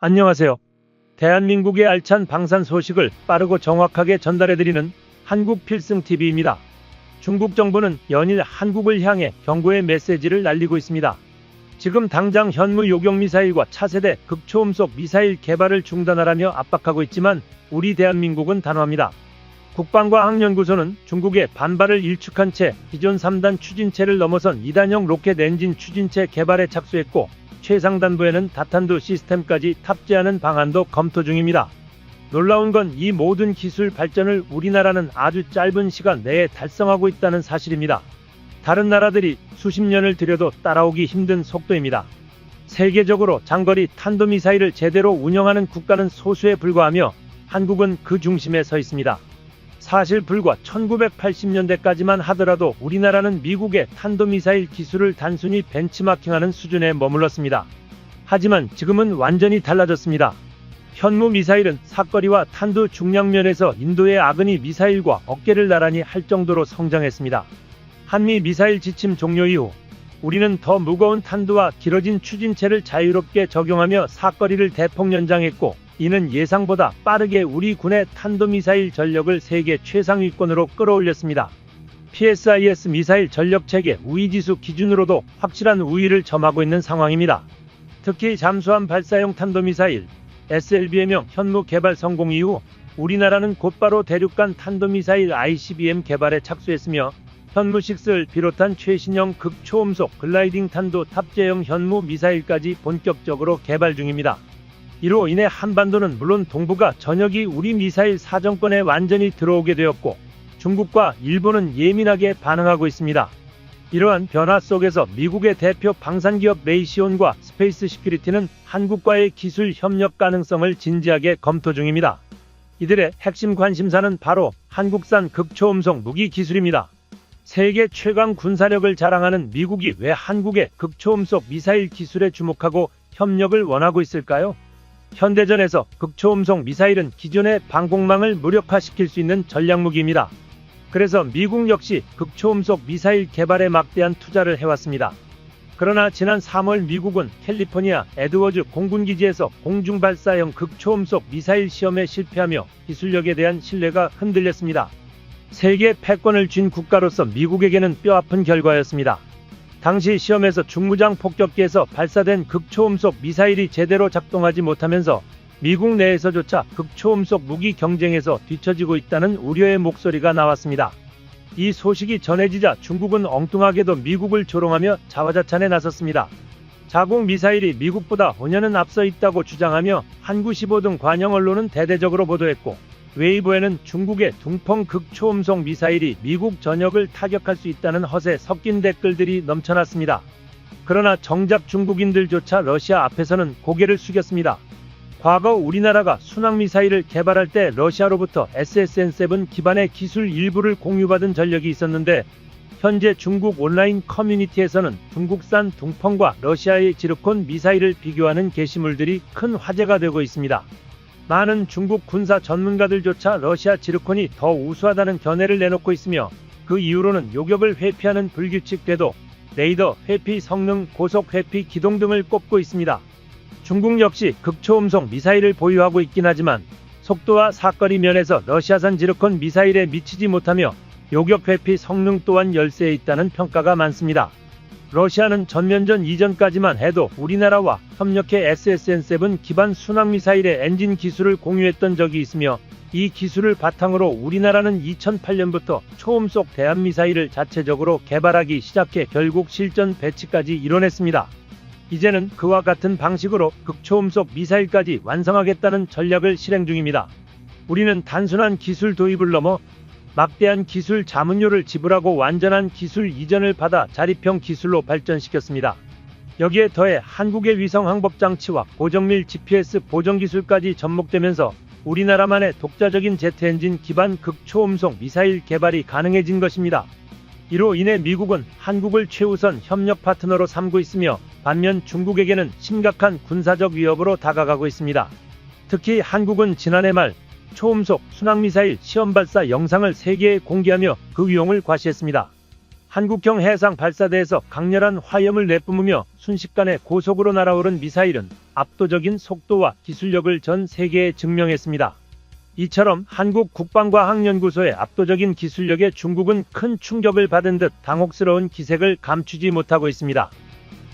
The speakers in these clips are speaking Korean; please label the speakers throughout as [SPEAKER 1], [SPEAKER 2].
[SPEAKER 1] 안녕하세요. 대한민국의 알찬 방산 소식을 빠르고 정확하게 전달해드리는 한국 필승 TV입니다. 중국 정부는 연일 한국을 향해 경고의 메시지를 날리고 있습니다. 지금 당장 현무 요격 미사일과 차세대 극초음속 미사일 개발을 중단하라며 압박하고 있지만 우리 대한민국은 단호합니다. 국방과학연구소는 중국의 반발을 일축한 채 기존 3단 추진체를 넘어선 2단형 로켓 엔진 추진체 개발에 착수했고 최상단부에는 다탄두 시스템까지 탑재하는 방안도 검토 중입니다. 놀라운 건 이 모든 기술 발전을 우리나라는 아주 짧은 시간 내에 달성하고 있다는 사실입니다. 다른 나라들이 수십 년을 들여도 따라오기 힘든 속도입니다. 세계적으로 장거리 탄도미사일을 제대로 운영하는 국가는 소수에 불과하며 한국은 그 중심에 서 있습니다. 사실 불과 1980년대까지만 하더라도 우리나라는 미국의 탄도미사일 기술을 단순히 벤치마킹하는 수준에 머물렀습니다. 하지만 지금은 완전히 달라졌습니다. 현무 미사일은 사거리와 탄도 중량 면에서 인도의 아그니 미사일과 어깨를 나란히 할 정도로 성장했습니다. 한미 미사일 지침 종료 이후 우리는 더 무거운 탄두와 길어진 추진체를 자유롭게 적용하며 사거리를 대폭 연장했고 이는 예상보다 빠르게 우리 군의 탄도미사일 전력을 세계 최상위권으로 끌어올렸습니다. PSIS 미사일 전력 체계 우위 지수 기준으로도 확실한 우위를 점하고 있는 상황입니다. 특히 잠수함 발사용 탄도미사일 SLBM형 현무 개발 성공 이후 우리나라는 곧바로 대륙간 탄도미사일 ICBM 개발에 착수했으며 현무6를 비롯한 최신형 극초음속 글라이딩 탄도 탑재형 현무 미사일까지 본격적으로 개발 중입니다. 이로 인해 한반도는 물론 동북아 전역이 우리 미사일 사정권에 완전히 들어오게 되었고 중국과 일본은 예민하게 반응하고 있습니다. 이러한 변화 속에서 미국의 대표 방산기업 레이시온과 스페이스 시큐리티는 한국과의 기술 협력 가능성을 진지하게 검토 중입니다. 이들의 핵심 관심사는 바로 한국산 극초음속 무기 기술입니다. 세계 최강 군사력을 자랑하는 미국이 왜 한국의 극초음속 미사일 기술에 주목하고 협력을 원하고 있을까요? 현대전에서 극초음속 미사일은 기존의 방공망을 무력화시킬 수 있는 전략무기입니다. 그래서 미국 역시 극초음속 미사일 개발에 막대한 투자를 해왔습니다. 그러나 지난 3월 미국은 캘리포니아 에드워즈 공군기지에서 공중발사형 극초음속 미사일 시험에 실패하며 기술력에 대한 신뢰가 흔들렸습니다. 세계 패권을 쥔 국가로서 미국에게는 뼈아픈 결과였습니다. 당시 시험에서 중무장 폭격기에서 발사된 극초음속 미사일이 제대로 작동하지 못하면서 미국 내에서조차 극초음속 무기 경쟁에서 뒤처지고 있다는 우려의 목소리가 나왔습니다. 이 소식이 전해지자 중국은 엉뚱하게도 미국을 조롱하며 자화자찬에 나섰습니다. 자국 미사일이 미국보다 5년은 앞서 있다고 주장하며 한구 15등 관영 언론은 대대적으로 보도했고 웨이보에는 중국의 둥펑 극초음속 미사일이 미국 전역을 타격할 수 있다는 허세 섞인 댓글들이 넘쳐났습니다. 그러나 정작 중국인들조차 러시아 앞에서는 고개를 숙였습니다. 과거 우리나라가 순항미사일을 개발할 때 러시아로부터 SSN-7 기반의 기술 일부를 공유받은 전력이 있었는데 현재 중국 온라인 커뮤니티에서는 중국산 둥펑과 러시아의 지르콘 미사일을 비교하는 게시물들이 큰 화제가 되고 있습니다. 많은 중국 군사 전문가들조차 러시아 지르콘이 더 우수하다는 견해를 내놓고 있으며 그 이유로는 요격을 회피하는 불규칙 궤도, 레이더 회피 성능, 고속 회피 기동 등을 꼽고 있습니다. 중국 역시 극초음속 미사일을 보유하고 있긴 하지만 속도와 사거리 면에서 러시아산 지르콘 미사일에 미치지 못하며 요격 회피 성능 또한 열세에 있다는 평가가 많습니다. 러시아는 전면전 이전까지만 해도 우리나라와 협력해 SSN-7 기반 순항미사일의 엔진 기술을 공유했던 적이 있으며 이 기술을 바탕으로 우리나라는 2008년부터 초음속 대한미사일을 자체적으로 개발하기 시작해 결국 실전 배치까지 이뤄냈습니다. 이제는 그와 같은 방식으로 극초음속 미사일까지 완성하겠다는 전략을 실행 중입니다. 우리는 단순한 기술 도입을 넘어 막대한 기술 자문료를 지불하고 완전한 기술 이전을 받아 자립형 기술로 발전시켰습니다. 여기에 더해 한국의 위성 항법 장치와 고정밀 GPS 보정 기술까지 접목되면서 우리나라만의 독자적인 제트 엔진 기반 극초음속 미사일 개발이 가능해진 것입니다. 이로 인해 미국은 한국을 최우선 협력 파트너로 삼고 있으며 반면 중국에게는 심각한 군사적 위협으로 다가가고 있습니다. 특히 한국은 지난해 말 초음속 순항미사일 시험 발사 영상을 세계에 공개하며 그 위용을 과시했습니다. 한국형 해상 발사대에서 강렬한 화염을 내뿜으며 순식간에 고속으로 날아오른 미사일은 압도적인 속도와 기술력을 전 세계에 증명했습니다. 이처럼 한국 국방과학연구소의 압도적인 기술력에 중국은 큰 충격을 받은 듯 당혹스러운 기색을 감추지 못하고 있습니다.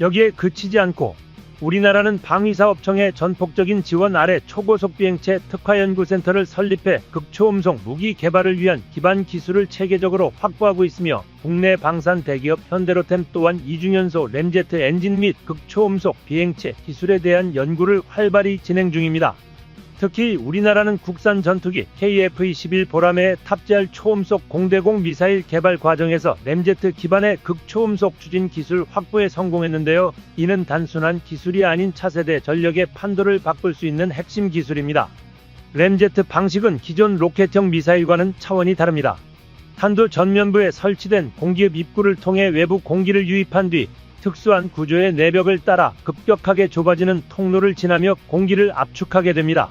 [SPEAKER 1] 여기에 그치지 않고 우리나라는 방위사업청의 전폭적인 지원 아래 초고속 비행체 특화연구센터를 설립해 극초음속 무기 개발을 위한 기반 기술을 체계적으로 확보하고 있으며 국내 방산 대기업 현대로템 또한 이중연소 램제트 엔진 및 극초음속 비행체 기술에 대한 연구를 활발히 진행 중입니다. 특히 우리나라는 국산 전투기 KF-21 보라매에 탑재할 초음속 공대공 미사일 개발 과정에서 램제트 기반의 극초음속 추진 기술 확보에 성공했는데요. 이는 단순한 기술이 아닌 차세대 전력의 판도를 바꿀 수 있는 핵심 기술입니다. 램제트 방식은 기존 로켓형 미사일과는 차원이 다릅니다. 탄도 전면부에 설치된 공기흡 입구를 통해 외부 공기를 유입한 뒤 특수한 구조의 내벽을 따라 급격하게 좁아지는 통로를 지나며 공기를 압축하게 됩니다.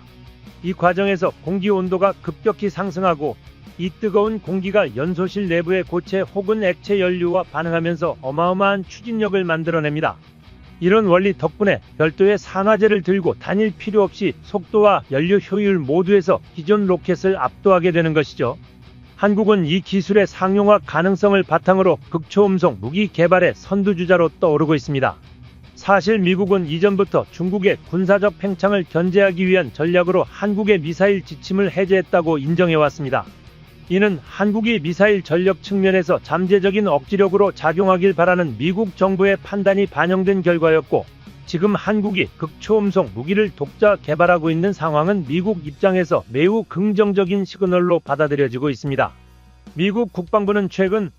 [SPEAKER 1] 이 과정에서 공기 온도가 급격히 상승하고 이 뜨거운 공기가 연소실 내부의 고체 혹은 액체 연료와 반응하면서 어마어마한 추진력을 만들어냅니다. 이런 원리 덕분에 별도의 산화제를 들고 다닐 필요 없이 속도와 연료 효율 모두에서 기존 로켓을 압도하게 되는 것이죠. 한국은 이 기술의 상용화 가능성을 바탕으로 극초음속 무기 개발의 선두주자로 떠오르고 있습니다. 사실 미국은 이전부터 중국의 군사적 팽창을 견제하기 위한 전략으로 한국의 미사일 지침을 해제했다고 인정해왔습니다. 이는 한국이 미사일 전력 측면에서 잠재적인 억지력으로 작용하길 바라는 미국 정부의 판단이 반영된 결과였고, 지금 한국이 극초음속 무기를 독자 개발하고 있는 상황은 미국 입장에서 매우 긍정적인 시그널로 받아들여지고 있습니다. 미국 국방부는 최근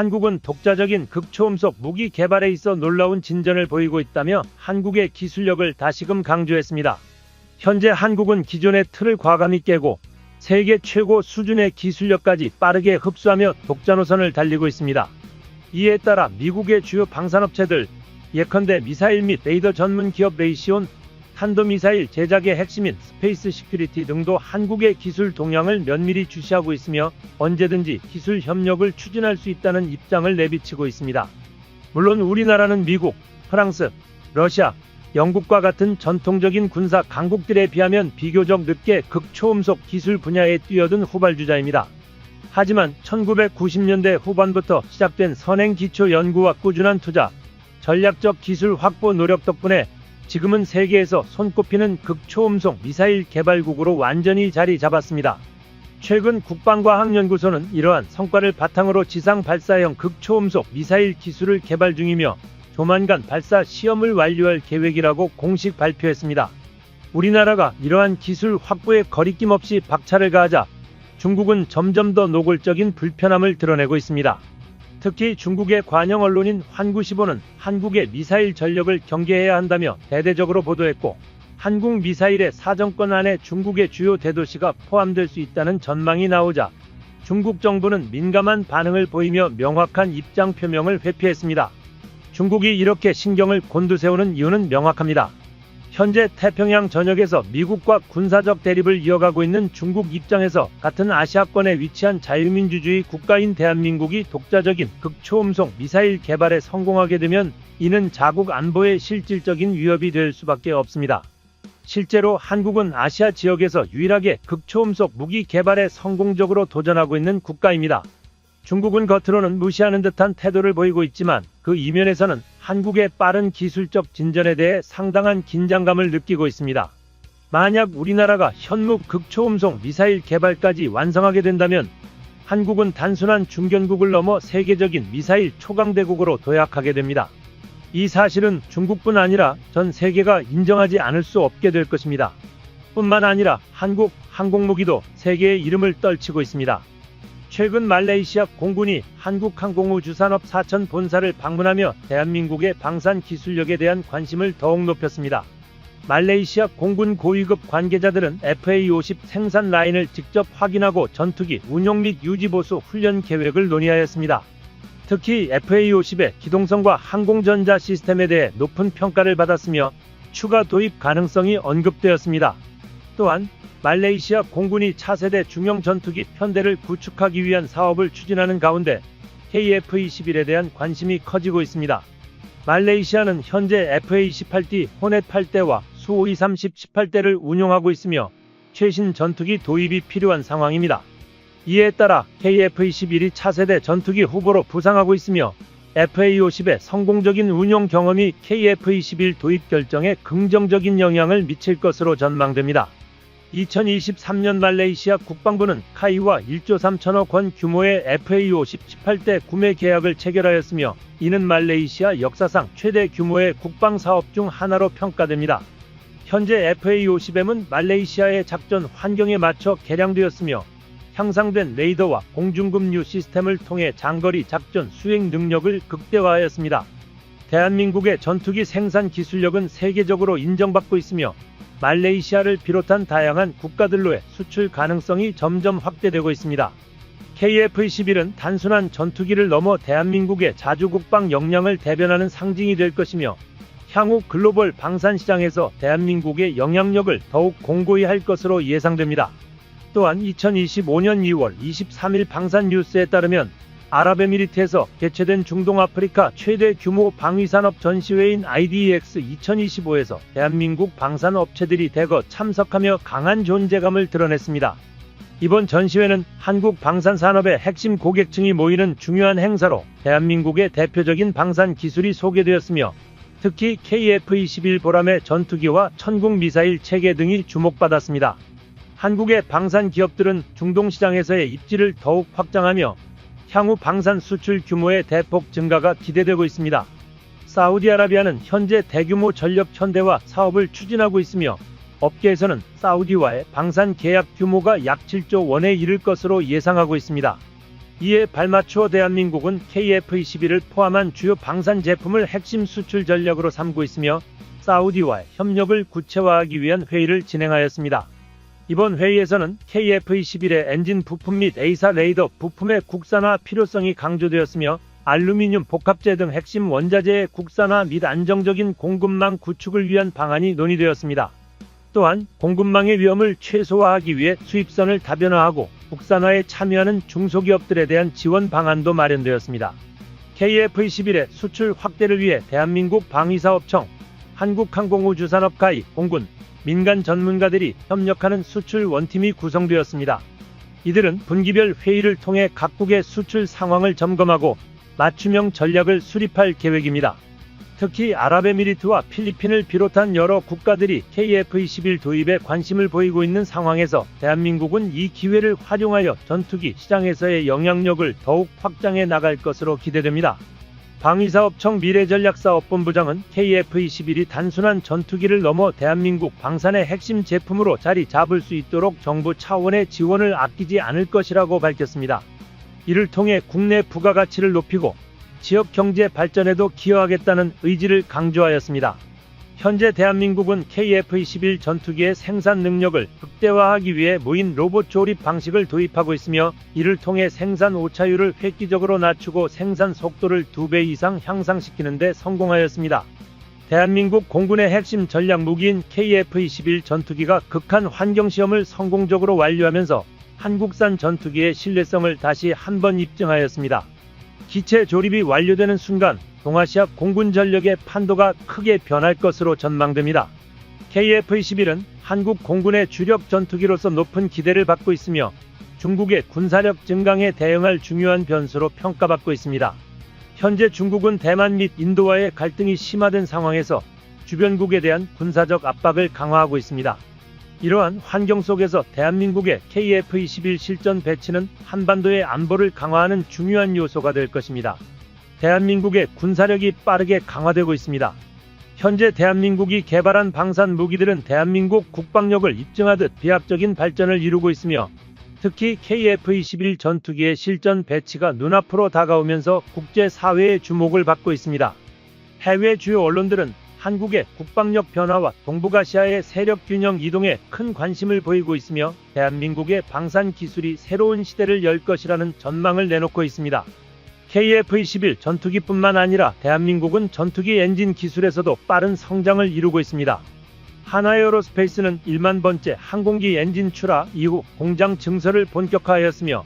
[SPEAKER 1] 한국은 독자적인 극초음속 무기 개발에 있어 놀라운 진전을 보이고 있다며 한국의 기술력을 다시금 강조했습니다. 현재 한국은 기존의 틀을 과감히 깨고 세계 최고 수준의 기술력까지 빠르게 흡수하며 독자 노선을 달리고 있습니다. 이에 따라 미국의 주요 방산업체들, 예컨대 미사일 및 레이더 전문 기업 레이시온, 탄도미사일 제작의 핵심인 스페이스 시큐리티 등도 한국의 기술 동향을 면밀히 주시하고 있으며 언제든지 기술 협력을 추진할 수 있다는 입장을 내비치고 있습니다. 물론 우리나라는 미국, 프랑스, 러시아, 영국과 같은 전통적인 군사 강국들에 비하면 비교적 늦게 극초음속 기술 분야에 뛰어든 후발주자입니다. 하지만 1990년대 후반부터 시작된 선행 기초 연구와 꾸준한 투자, 전략적 기술 확보 노력 덕분에 지금은 세계에서 손꼽히는 극초음속 미사일 개발국으로 완전히 자리 잡았습니다. 최근 국방과학연구소는 이러한 성과를 바탕으로 지상 발사형 극초음속 미사일 기술을 개발 중이며 조만간 발사 시험을 완료할 계획이라고 공식 발표했습니다. 우리나라가 이러한 기술 확보에 거리낌 없이 박차를 가하자 중국은 점점 더 노골적인 불편함을 드러내고 있습니다. 특히 중국의 관영 언론인 환구시보는 한국의 미사일 전력을 경계해야 한다며 대대적으로 보도했고 한국 미사일의 사정권 안에 중국의 주요 대도시가 포함될 수 있다는 전망이 나오자 중국 정부는 민감한 반응을 보이며 명확한 입장 표명을 회피했습니다. 중국이 이렇게 신경을 곤두세우는 이유는 명확합니다. 현재 태평양 전역에서 미국과 군사적 대립을 이어가고 있는 중국 입장에서 같은 아시아권에 위치한 자유민주주의 국가인 대한민국이 독자적인 극초음속 미사일 개발에 성공하게 되면 이는 자국 안보에 실질적인 위협이 될 수밖에 없습니다. 실제로 한국은 아시아 지역에서 유일하게 극초음속 무기 개발에 성공적으로 도전하고 있는 국가입니다. 중국은 겉으로는 무시하는 듯한 태도를 보이고 있지만 그 이면에서는 한국의 빠른 기술적 진전에 대해 상당한 긴장감을 느끼고 있습니다. 만약 우리나라가 현무 극초음속 미사일 개발까지 완성하게 된다면 한국은 단순한 중견국을 넘어 세계적인 미사일 초강대국으로 도약하게 됩니다. 이 사실은 중국뿐 아니라 전 세계가 인정하지 않을 수 없게 될 것입니다. 뿐만 아니라 한국 항공무기도 세계의 이름을 떨치고 있습니다. 최근 말레이시아 공군이 한국항공우주산업 사천 본사를 방문하며 대한민국의 방산 기술력에 대한 관심을 더욱 높였습니다. 말레이시아 공군 고위급 관계자들은 FA-50 생산 라인을 직접 확인하고 전투기 운용 및 유지보수 훈련 계획을 논의하였습니다. 특히 FA-50의 기동성과 항공전자 시스템에 대해 높은 평가를 받았으며 추가 도입 가능성이 언급되었습니다. 또한 말레이시아 공군이 차세대 중형 전투기 편대를 구축하기 위한 사업을 추진하는 가운데 KF-21에 대한 관심이 커지고 있습니다. 말레이시아는 현재 FA-18D 호넷 8대와 수230 18대를 운용하고 있으며 최신 전투기 도입이 필요한 상황입니다. 이에 따라 KF-21이 차세대 전투기 후보로 부상하고 있으며 FA-50의 성공적인 운용 경험이 KF-21 도입 결정에 긍정적인 영향을 미칠 것으로 전망됩니다. 2023년 말레이시아 국방부는 카이와 1조 3천억 원 규모의 FA-50 18대 구매 계약을 체결하였으며 이는 말레이시아 역사상 최대 규모의 국방 사업 중 하나로 평가됩니다. 현재 FA-50M은 말레이시아의 작전 환경에 맞춰 개량되었으며 향상된 레이더와 공중급류 시스템을 통해 장거리 작전 수행 능력을 극대화하였습니다. 대한민국의 전투기 생산 기술력은 세계적으로 인정받고 있으며 말레이시아를 비롯한 다양한 국가들로의 수출 가능성이 점점 확대되고 있습니다. KF-21은 단순한 전투기를 넘어 대한민국의 자주국방 역량을 대변하는 상징이 될 것이며 향후 글로벌 방산 시장에서 대한민국의 영향력을 더욱 공고히 할 것으로 예상됩니다. 또한 2025년 2월 23일 방산 뉴스에 따르면 아랍에미리트에서 개최된 중동 아프리카 최대 규모 방위산업 전시회인 IDEX 2025에서 대한민국 방산 업체들이 대거 참석하며 강한 존재감을 드러냈습니다. 이번 전시회는 한국 방산 산업의 핵심 고객층이 모이는 중요한 행사로 대한민국의 대표적인 방산 기술이 소개되었으며 특히 KF-21 보람의 전투기와 천국 미사일 체계 등이 주목받았습니다. 한국의 방산 기업들은 중동 시장에서의 입지를 더욱 확장하며 향후 방산 수출 규모의 대폭 증가가 기대되고 있습니다. 사우디아라비아는 현재 대규모 전력 현대화 사업을 추진하고 있으며 업계에서는 사우디와의 방산 계약 규모가 약 7조 원에 이를 것으로 예상하고 있습니다. 이에 발맞추어 대한민국은 KF-21을 포함한 주요 방산 제품을 핵심 수출 전력으로 삼고 있으며 사우디와의 협력을 구체화하기 위한 회의를 진행하였습니다. 이번 회의에서는 KF-21의 엔진 부품 및 A사 레이더 부품의 국산화 필요성이 강조되었으며 알루미늄 복합재 등 핵심 원자재의 국산화 및 안정적인 공급망 구축을 위한 방안이 논의되었습니다. 또한 공급망의 위험을 최소화하기 위해 수입선을 다변화하고 국산화에 참여하는 중소기업들에 대한 지원 방안도 마련되었습니다. KF-21의 수출 확대를 위해 대한민국 방위사업청, 한국항공우주산업 가이, 공군, 민간 전문가들이 협력하는 수출 원팀이 구성되었습니다. 이들은 분기별 회의를 통해 각국의 수출 상황을 점검하고 맞춤형 전략을 수립할 계획입니다. 특히 아랍에미리트와 필리핀을 비롯한 여러 국가들이 KF-21 도입에 관심을 보이고 있는 상황에서 대한민국은 이 기회를 활용하여 전투기 시장에서의 영향력을 더욱 확장해 나갈 것으로 기대됩니다. 방위사업청 미래전략사업본부장은 KF-21이 단순한 전투기를 넘어 대한민국 방산의 핵심 제품으로 자리 잡을 수 있도록 정부 차원의 지원을 아끼지 않을 것이라고 밝혔습니다. 이를 통해 국내 부가가치를 높이고 지역 경제 발전에도 기여하겠다는 의지를 강조하였습니다. 현재 대한민국은 KF-21 전투기의 생산 능력을 극대화하기 위해 무인 로봇 조립 방식을 도입하고 있으며 이를 통해 생산 오차율을 획기적으로 낮추고 생산 속도를 2배 이상 향상시키는 데 성공하였습니다. 대한민국 공군의 핵심 전략 무기인 KF-21 전투기가 극한 환경 시험을 성공적으로 완료하면서 한국산 전투기의 신뢰성을 다시 한번 입증하였습니다. 기체 조립이 완료되는 순간 동아시아 공군 전력의 판도가 크게 변할 것으로 전망됩니다. KF-21은 한국 공군의 주력 전투기로서 높은 기대를 받고 있으며 중국의 군사력 증강에 대응할 중요한 변수로 평가받고 있습니다. 현재 중국은 대만 및 인도와의 갈등이 심화된 상황에서 주변국에 대한 군사적 압박을 강화하고 있습니다. 이러한 환경 속에서 대한민국의 KF-21 실전 배치는 한반도의 안보를 강화하는 중요한 요소가 될 것입니다. 대한민국의 군사력이 빠르게 강화되고 있습니다. 현재 대한민국이 개발한 방산 무기들은 대한민국 국방력을 입증하듯 비합적인 발전을 이루고 있으며 특히 KF-21 전투기의 실전 배치가 눈앞으로 다가오면서 국제사회의 주목을 받고 있습니다. 해외 주요 언론들은 한국의 국방력 변화와 동북아시아의 세력 균형 이동에 큰 관심을 보이고 있으며 대한민국의 방산 기술이 새로운 시대를 열 것이라는 전망을 내놓고 있습니다. KF-21 전투기뿐만 아니라 대한민국은 전투기 엔진 기술에서도 빠른 성장을 이루고 있습니다. 하나에어로스페이스는 1만 번째 항공기 엔진 출하 이후 공장 증설을 본격화하였으며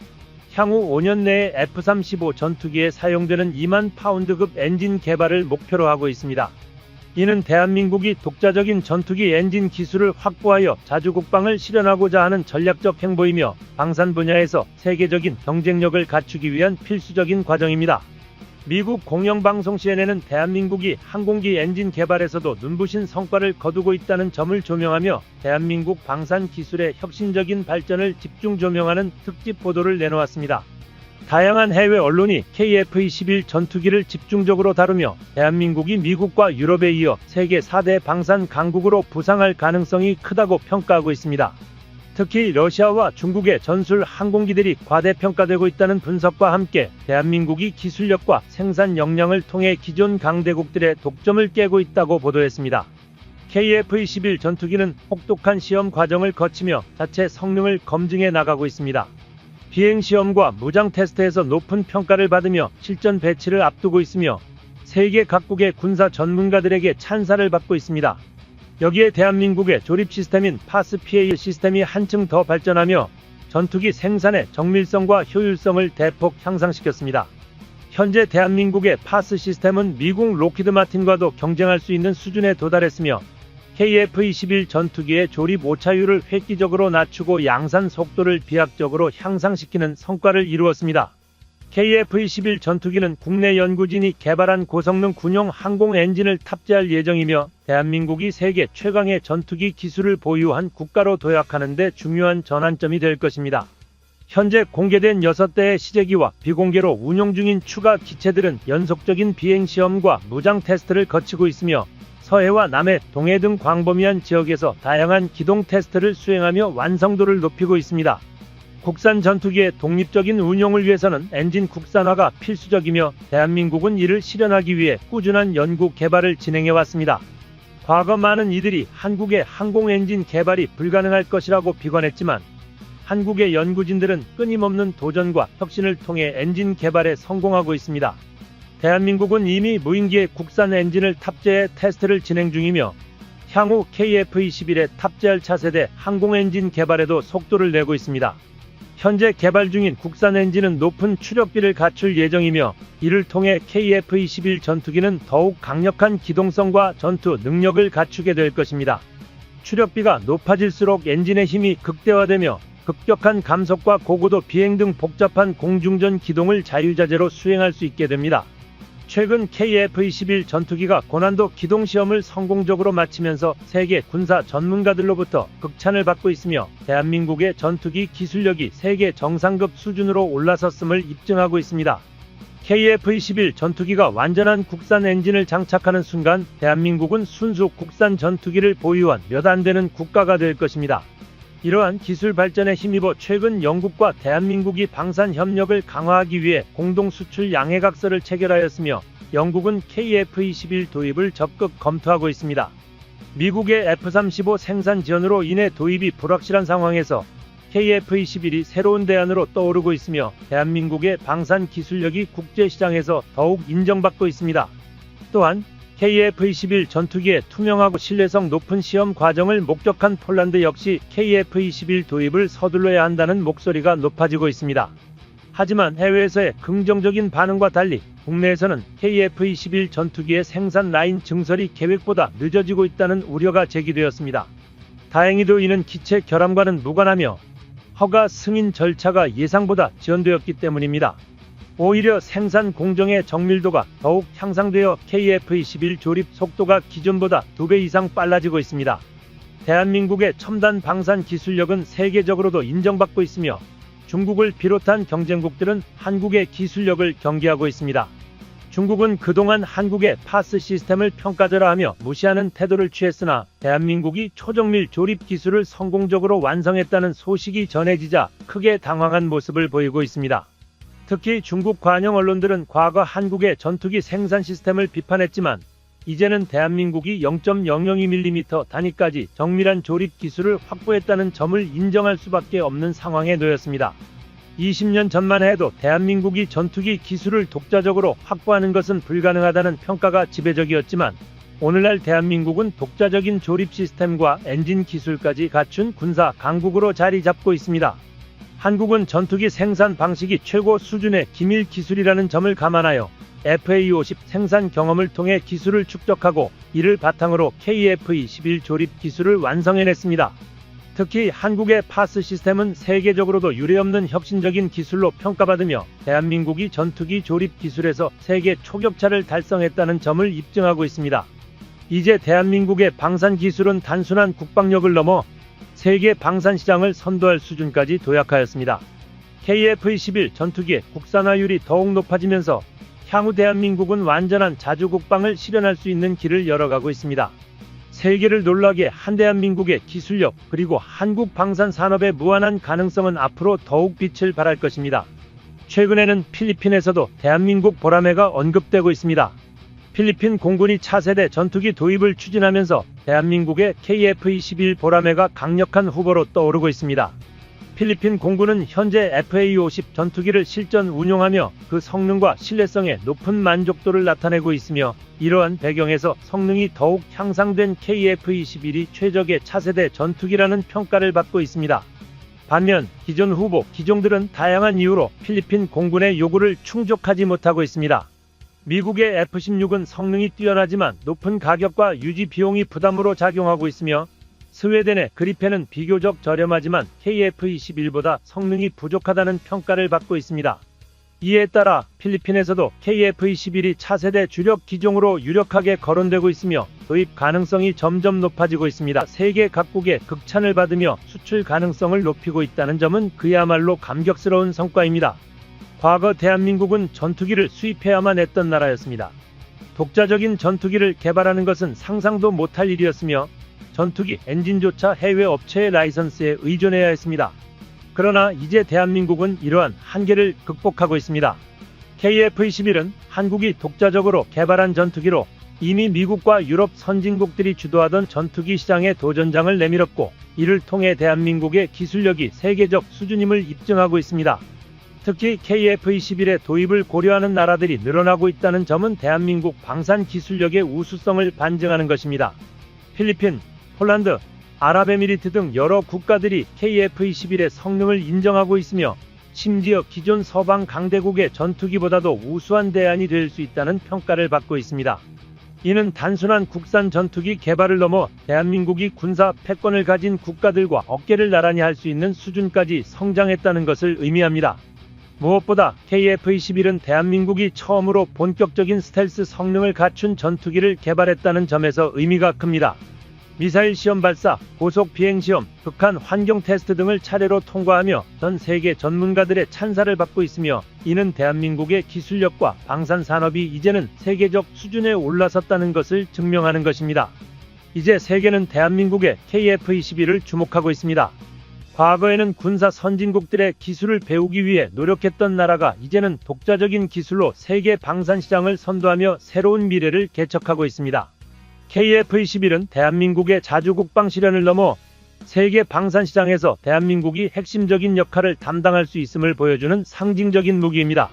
[SPEAKER 1] 향후 5년 내에 F-35 전투기에 사용되는 2만 파운드급 엔진 개발을 목표로 하고 있습니다. 이는 대한민국이 독자적인 전투기 엔진 기술을 확보하여 자주국방을 실현하고자 하는 전략적 행보이며 방산 분야에서 세계적인 경쟁력을 갖추기 위한 필수적인 과정입니다. 미국 공영방송 CNN은 대한민국이 항공기 엔진 개발에서도 눈부신 성과를 거두고 있다는 점을 조명하며 대한민국 방산 기술의 혁신적인 발전을 집중 조명하는 특집 보도를 내놓았습니다. 다양한 해외 언론이 KF-21 전투기를 집중적으로 다루며 대한민국이 미국과 유럽에 이어 세계 4대 방산 강국으로 부상할 가능성이 크다고 평가하고 있습니다. 특히 러시아와 중국의 전술 항공기들이 과대평가되고 있다는 분석과 함께 대한민국이 기술력과 생산 역량을 통해 기존 강대국들의 독점을 깨고 있다고 보도했습니다. KF-21 전투기는 혹독한 시험 과정을 거치며 자체 성능을 검증해 나가고 있습니다. 비행 시험과 무장 테스트에서 높은 평가를 받으며 실전 배치를 앞두고 있으며 세계 각국의 군사 전문가들에게 찬사를 받고 있습니다. 여기에 대한민국의 조립 시스템인 파스-PA 시스템이 한층 더 발전하며 전투기 생산의 정밀성과 효율성을 대폭 향상시켰습니다. 현재 대한민국의 파스 시스템은 미국 로키드 마틴과도 경쟁할 수 있는 수준에 도달했으며 KF-21 전투기의 조립 오차율을 획기적으로 낮추고 양산 속도를 비약적으로 향상시키는 성과를 이루었습니다. KF-21 전투기는 국내 연구진이 개발한 고성능 군용 항공 엔진을 탑재할 예정이며 대한민국이 세계 최강의 전투기 기술을 보유한 국가로 도약하는 데 중요한 전환점이 될 것입니다. 현재 공개된 6대의 시제기와 비공개로 운용 중인 추가 기체들은 연속적인 비행 시험과 무장 테스트를 거치고 있으며 서해와 남해, 동해 등 광범위한 지역에서 다양한 기동 테스트를 수행하며 완성도를 높이고 있습니다. 국산 전투기의 독립적인 운용을 위해서는 엔진 국산화가 필수적이며 대한민국은 이를 실현하기 위해 꾸준한 연구 개발을 진행해 왔습니다. 과거 많은 이들이 한국의 항공 엔진 개발이 불가능할 것이라고 비관했지만 한국의 연구진들은 끊임없는 도전과 혁신을 통해 엔진 개발에 성공하고 있습니다. 대한민국은 이미 무인기에 국산 엔진을 탑재해 테스트를 진행 중이며 향후 KF-21에 탑재할 차세대 항공 엔진 개발에도 속도를 내고 있습니다. 현재 개발 중인 국산 엔진은 높은 추력비를 갖출 예정이며 이를 통해 KF-21 전투기는 더욱 강력한 기동성과 전투 능력을 갖추게 될 것입니다. 추력비가 높아질수록 엔진의 힘이 극대화되며 급격한 감속과 고고도 비행 등 복잡한 공중전 기동을 자유자재로 수행할 수 있게 됩니다. 최근 KF-21 전투기가 고난도 기동 시험을 성공적으로 마치면서 세계 군사 전문가들로부터 극찬을 받고 있으며 대한민국의 전투기 기술력이 세계 정상급 수준으로 올라섰음을 입증하고 있습니다. KF-21 전투기가 완전한 국산 엔진을 장착하는 순간 대한민국은 순수 국산 전투기를 보유한 몇 안 되는 국가가 될 것입니다. 이러한 기술 발전에 힘입어 최근 영국과 대한민국이 방산 협력을 강화하기 위해 공동 수출 양해각서를 체결하였으며 영국은 KF-21 도입을 적극 검토하고 있습니다. 미국의 F-35 생산 지연으로 인해 도입이 불확실한 상황에서 KF-21이 새로운 대안으로 떠오르고 있으며 대한민국의 방산 기술력이 국제시장에서 더욱 인정받고 있습니다. 또한 KF-21 전투기의 투명하고 신뢰성 높은 시험 과정을 목격한 폴란드 역시 KF-21 도입을 서둘러야 한다는 목소리가 높아지고 있습니다. 하지만 해외에서의 긍정적인 반응과 달리 국내에서는 KF-21 전투기의 생산 라인 증설이 계획보다 늦어지고 있다는 우려가 제기되었습니다. 다행히도 이는 기체 결함과는 무관하며 허가 승인 절차가 예상보다 지연되었기 때문입니다. 오히려 생산 공정의 정밀도가 더욱 향상되어 KF-21 조립 속도가 기존보다 2배 이상 빨라지고 있습니다. 대한민국의 첨단 방산 기술력은 세계적으로도 인정받고 있으며 중국을 비롯한 경쟁국들은 한국의 기술력을 경계하고 있습니다. 중국은 그동안 한국의 파스 시스템을 평가절하 하며 무시하는 태도를 취했으나 대한민국이 초정밀 조립 기술을 성공적으로 완성했다는 소식이 전해지자 크게 당황한 모습을 보이고 있습니다. 특히 중국 관영 언론들은 과거 한국의 전투기 생산 시스템을 비판했지만 이제는 대한민국이 0.002mm 단위까지 정밀한 조립 기술을 확보했다는 점을 인정할 수밖에 없는 상황에 놓였습니다. 20년 전만 해도 대한민국이 전투기 기술을 독자적으로 확보하는 것은 불가능하다는 평가가 지배적이었지만 오늘날 대한민국은 독자적인 조립 시스템과 엔진 기술까지 갖춘 군사 강국으로 자리 잡고 있습니다. 한국은 전투기 생산 방식이 최고 수준의 기밀 기술이라는 점을 감안하여 FA-50 생산 경험을 통해 기술을 축적하고 이를 바탕으로 KF-21 조립 기술을 완성해냈습니다. 특히 한국의 파스 시스템은 세계적으로도 유례없는 혁신적인 기술로 평가받으며 대한민국이 전투기 조립 기술에서 세계 초격차를 달성했다는 점을 입증하고 있습니다. 이제 대한민국의 방산 기술은 단순한 국방력을 넘어 세계 방산 시장을 선도할 수준까지 도약하였습니다. KF-21 전투기의 국산화율이 더욱 높아지면서 향후 대한민국은 완전한 자주국방을 실현할 수 있는 길을 열어가고 있습니다. 세계를 놀라게 한 대한민국의 기술력 그리고 한국 방산 산업의 무한한 가능성은 앞으로 더욱 빛을 발할 것입니다. 최근에는 필리핀에서도 대한민국 보라매가 언급되고 있습니다. 필리핀 공군이 차세대 전투기 도입을 추진하면서 대한민국의 KF-21 보라매가 강력한 후보로 떠오르고 있습니다. 필리핀 공군은 현재 FA-50 전투기를 실전 운용하며 그 성능과 신뢰성에 높은 만족도를 나타내고 있으며 이러한 배경에서 성능이 더욱 향상된 KF-21이 최적의 차세대 전투기라는 평가를 받고 있습니다. 반면 기존 후보 기종들은 다양한 이유로 필리핀 공군의 요구를 충족하지 못하고 있습니다. 미국의 F-16은 성능이 뛰어나지만 높은 가격과 유지 비용이 부담으로 작용하고 있으며 스웨덴의 그리펜은 비교적 저렴하지만 KF-21보다 성능이 부족하다는 평가를 받고 있습니다. 이에 따라 필리핀에서도 KF-21이 차세대 주력 기종으로 유력하게 거론되고 있으며 도입 가능성이 점점 높아지고 있습니다. 세계 각국의 극찬을 받으며 수출 가능성을 높이고 있다는 점은 그야말로 감격스러운 성과입니다. 과거 대한민국은 전투기를 수입해야만 했던 나라였습니다. 독자적인 전투기를 개발하는 것은 상상도 못할 일이었으며 전투기 엔진조차 해외 업체의 라이선스에 의존해야 했습니다. 그러나 이제 대한민국은 이러한 한계를 극복하고 있습니다. KF-21은 한국이 독자적으로 개발한 전투기로 이미 미국과 유럽 선진국들이 주도하던 전투기 시장에 도전장을 내밀었고 이를 통해 대한민국의 기술력이 세계적 수준임을 입증하고 있습니다. 특히 KF-21의 도입을 고려하는 나라들이 늘어나고 있다는 점은 대한민국 방산 기술력의 우수성을 반증하는 것입니다. 필리핀, 폴란드, 아랍에미리트 등 여러 국가들이 KF-21의 성능을 인정하고 있으며 심지어 기존 서방 강대국의 전투기보다도 우수한 대안이 될 수 있다는 평가를 받고 있습니다. 이는 단순한 국산 전투기 개발을 넘어 대한민국이 군사 패권을 가진 국가들과 어깨를 나란히 할 수 있는 수준까지 성장했다는 것을 의미합니다. 무엇보다 KF-21은 대한민국이 처음으로 본격적인 스텔스 성능을 갖춘 전투기를 개발했다는 점에서 의미가 큽니다. 미사일 시험 발사, 고속 비행 시험, 극한 환경 테스트 등을 차례로 통과하며 전 세계 전문가들의 찬사를 받고 있으며 이는 대한민국의 기술력과 방산 산업이 이제는 세계적 수준에 올라섰다는 것을 증명하는 것입니다. 이제 세계는 대한민국의 KF-21을 주목하고 있습니다. 과거에는 군사 선진국들의 기술을 배우기 위해 노력했던 나라가 이제는 독자적인 기술로 세계 방산 시장을 선도하며 새로운 미래를 개척하고 있습니다. KF-21은 대한민국의 자주 국방 실현을 넘어 세계 방산 시장에서 대한민국이 핵심적인 역할을 담당할 수 있음을 보여주는 상징적인 무기입니다.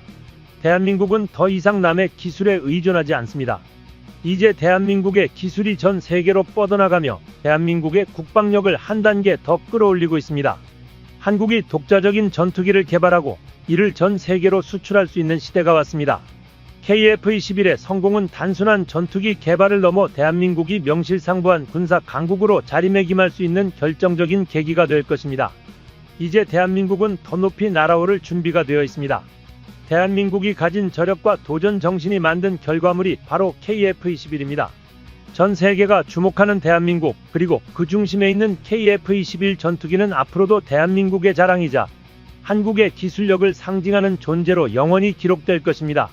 [SPEAKER 1] 대한민국은 더 이상 남의 기술에 의존하지 않습니다. 이제 대한민국의 기술이 전 세계로 뻗어나가며 대한민국의 국방력을 한 단계 더 끌어올리고 있습니다. 한국이 독자적인 전투기를 개발하고 이를 전 세계로 수출할 수 있는 시대가 왔습니다. KF-21의 성공은 단순한 전투기 개발을 넘어 대한민국이 명실상부한 군사 강국으로 자리매김할 수 있는 결정적인 계기가 될 것입니다. 이제 대한민국은 더 높이 날아오를 준비가 되어 있습니다. 대한민국이 가진 저력과 도전 정신이 만든 결과물이 바로 KF-21입니다. 전 세계가 주목하는 대한민국 그리고 그 중심에 있는 KF-21 전투기는 앞으로도 대한민국의 자랑이자 한국의 기술력을 상징하는 존재로 영원히 기록될 것입니다.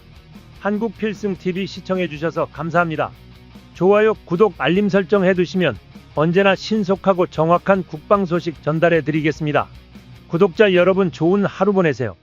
[SPEAKER 1] 한국 필승 TV 시청해 주셔서 감사합니다. 좋아요, 구독, 알림 설정 해두시면 언제나 신속하고 정확한 국방 소식 전달해 드리겠습니다. 구독자 여러분 좋은 하루 보내세요.